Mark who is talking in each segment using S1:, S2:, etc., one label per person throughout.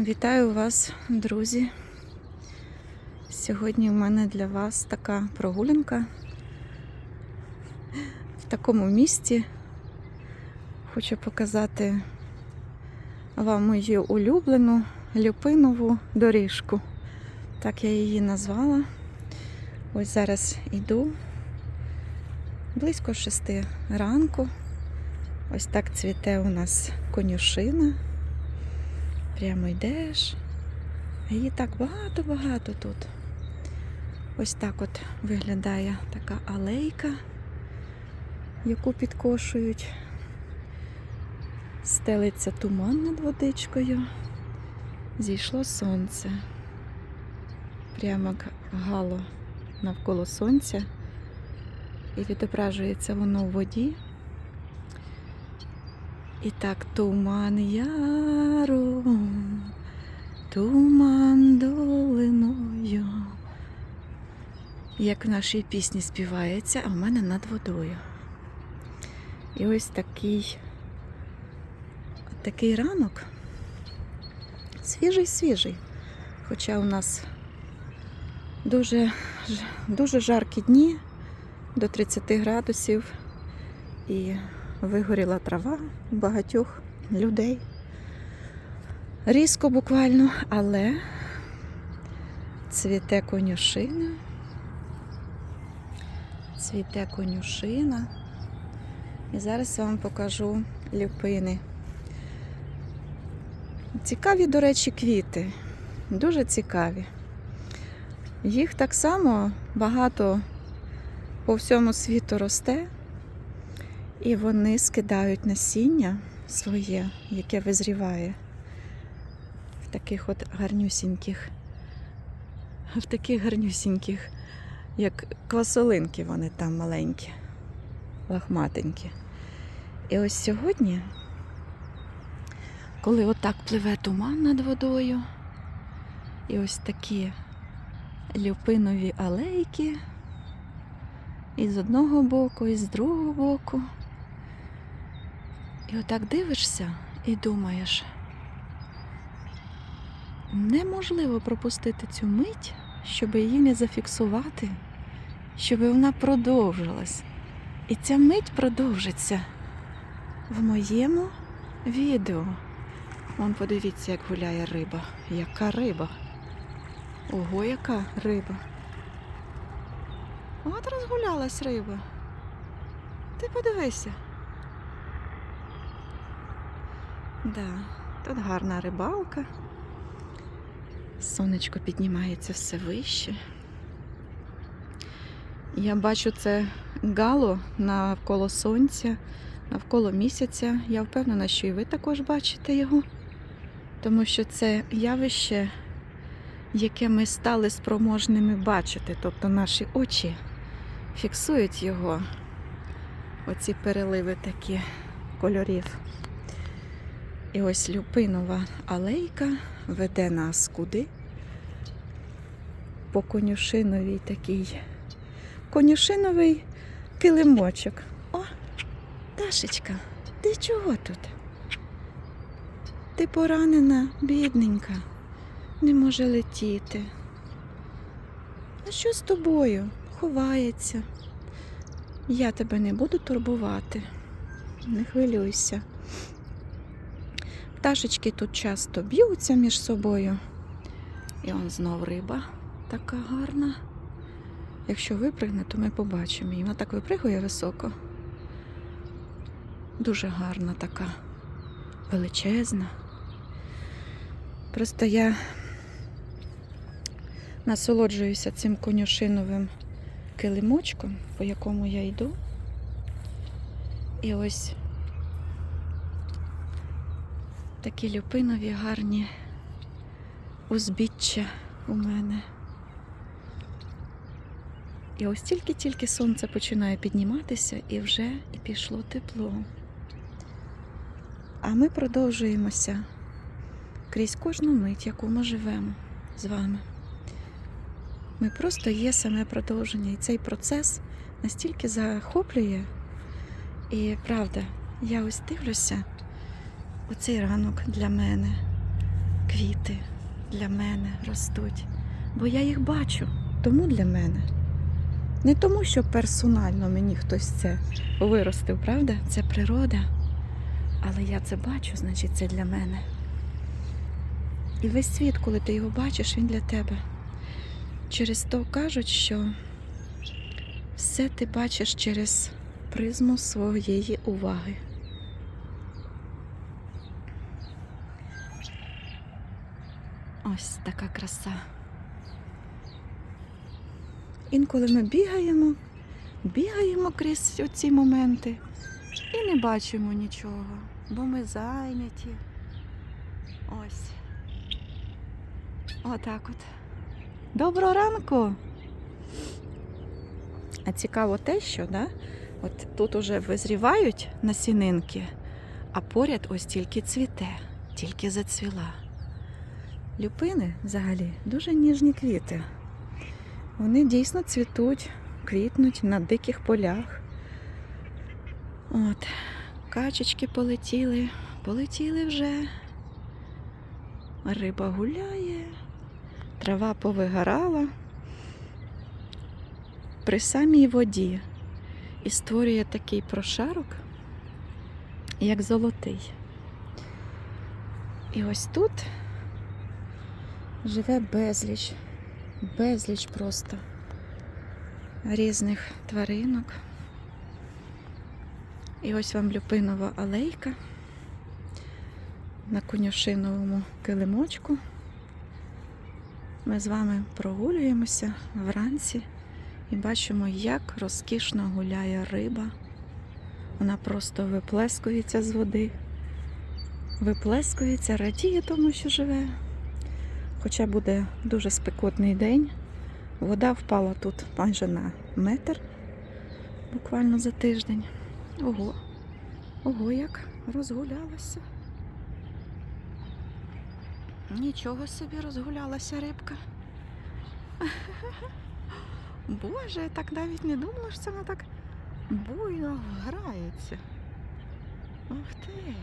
S1: Вітаю вас, друзі. Сьогодні в мене для вас така прогулянка в такому місті. Хочу показати вам мою улюблену люпинову доріжку. Так я її назвала. Ось зараз йду близько шести ранку. Ось так цвіте у нас конюшина. Прямо йдеш. Її так багато-багато тут. Ось так от виглядає така алейка, яку підкошують. Стелиться туман над водичкою. Зійшло сонце. Прямо гало навколо сонця. І відображується воно в воді. І так туман яром, туман долиною. Як в нашій пісні співається, а в мене над водою. І ось такий, такий ранок. Свіжий, свіжий. Хоча у нас дуже, дуже жаркі дні до 30 градусів. І вигоріла трава багатьох людей. Різко буквально, але цвіте конюшина. Цвіте конюшина. І зараз я вам покажу люпини. Цікаві, до речі, квіти. Дуже цікаві. Їх так само багато по всьому світу росте. І вони скидають насіння своє, яке визріває в таких от гарнюсіньких, в таких гарнюсіньких, як квасолинки вони там маленькі, лахматенькі. І ось сьогодні, коли отак пливе туман над водою, і ось такі люпинові алейки, і з одного боку, і з другого боку. І отак дивишся і думаєш, неможливо пропустити цю мить, щоб її не зафіксувати, щоб вона продовжилась. І ця мить продовжиться в моєму відео. Вон подивіться, як гуляє риба. Яка риба? Ого, яка риба. От розгулялась риба. Ти подивися. Да, тут гарна рибалка. Сонечко піднімається все вище. Я бачу це гало навколо сонця, навколо місяця. Я впевнена, що і ви також бачите його, тому що це явище, яке ми стали спроможними бачити, тобто наші очі фіксують його, оці переливи такі кольорів. І ось люпинова алейка веде нас куди? По конюшиновій такий конюшиновий килимочок. О, Дашечка, ти чого тут? Ти поранена, бідненька, не може летіти. А що з тобою? Ховається. Я тебе не буду турбувати. Не хвилюйся. Пташечки тут часто б'ються між собою. І он знов риба така гарна. Якщо випригне, то ми побачимо. І вона так випригує високо. Дуже гарна така, величезна. Просто я насолоджуюся цим конюшиновим килимочком, по якому я йду. І ось такі люпинові гарні узбіччя у мене. І ось тільки-тільки сонце починає підніматися і вже і пішло тепло. А ми продовжуємося крізь кожну мить, яку ми живемо з вами. Ми просто є саме продовження, і цей процес настільки захоплює. І правда, я ось дивлюся, оцей ранок для мене квіти для мене ростуть, бо я їх бачу, тому для мене. Не тому, що персонально мені хтось це виростив, правда? Це природа. Але я це бачу, значить, це для мене. І весь світ, коли ти його бачиш, він для тебе. Через то кажуть, що все ти бачиш через призму своєї уваги. Ось така краса. Інколи ми бігаємо, бігаємо крізь ці моменти і не бачимо нічого, бо ми зайняті. Ось. Отак от. Доброго ранку! А цікаво те, що да, от тут уже визрівають насінинки, а поряд ось тільки цвіте, тільки зацвіла. Люпини взагалі дуже ніжні квіти. Вони дійсно цвітуть, квітнуть на диких полях. От, качечки полетіли, полетіли вже. Риба гуляє, трава повигорала при самій воді і створює такий прошарок, як золотий. І ось тут живе безліч, безліч просто різних тваринок. І ось вам люпинова алейка на конюшиновому килимочку. Ми з вами прогулюємося вранці і бачимо, як розкішно гуляє риба. Вона просто виплескується з води, виплескується, радіє тому, що живе. Хоча буде дуже спекотний день, вода впала тут майже на метр, буквально за тиждень. Ого, ого, як розгулялася. Нічого собі розгулялася рибка. Боже, я так навіть не думала, що це вона так буйно грається. Ух ти.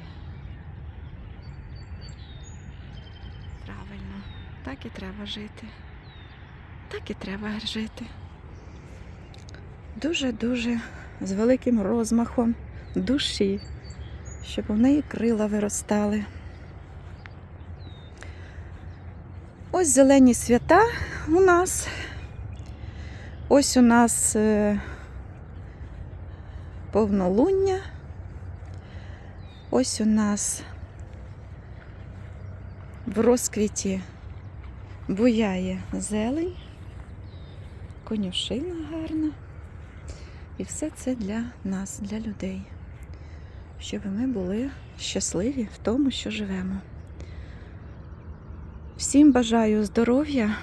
S1: Правильно, так і треба жити. Так і треба жити. Дуже-дуже з великим розмахом душі, щоб у неї крила виростали. Ось зелені свята у нас. Ось у нас е, повнолуння. Ось у нас в розквіті буяє зелень, конюшина гарна. І все це для нас, для людей, щоб ми були щасливі в тому, що живемо. Всім бажаю здоров'я,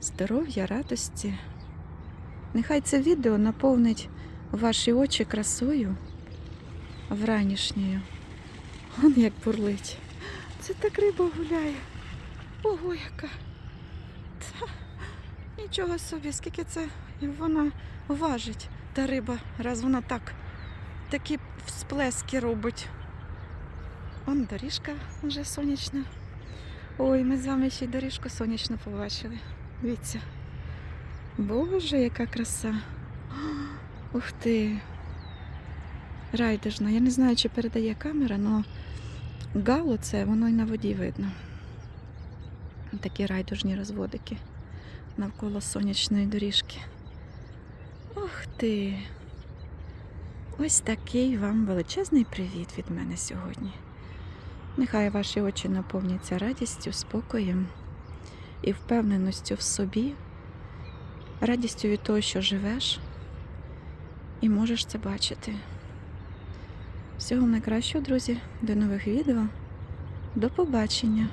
S1: здоров'я, радості. Нехай це відео наповнить ваші очі красою вранішньою. Он як бурлить. Це так риба гуляє. Ого, яка. Та, нічого собі, скільки це вона важить, та риба, раз вона так такі всплески робить. Он доріжка вже сонячна. Ой, ми з вами ще й доріжку сонячну побачили. Дивіться. Боже, яка краса. Ух ти. Райдужна. Я не знаю, чи передає камера, але гало це, воно і на воді видно. Такі райдужні розводики навколо сонячної доріжки. Ух ти! Ось такий вам величезний привіт від мене сьогодні. Нехай ваші очі наповняться радістю, спокоєм і впевненістю в собі, радістю від того, що живеш, і можеш це бачити. Всього найкращого, друзі, до нових відео. До побачення!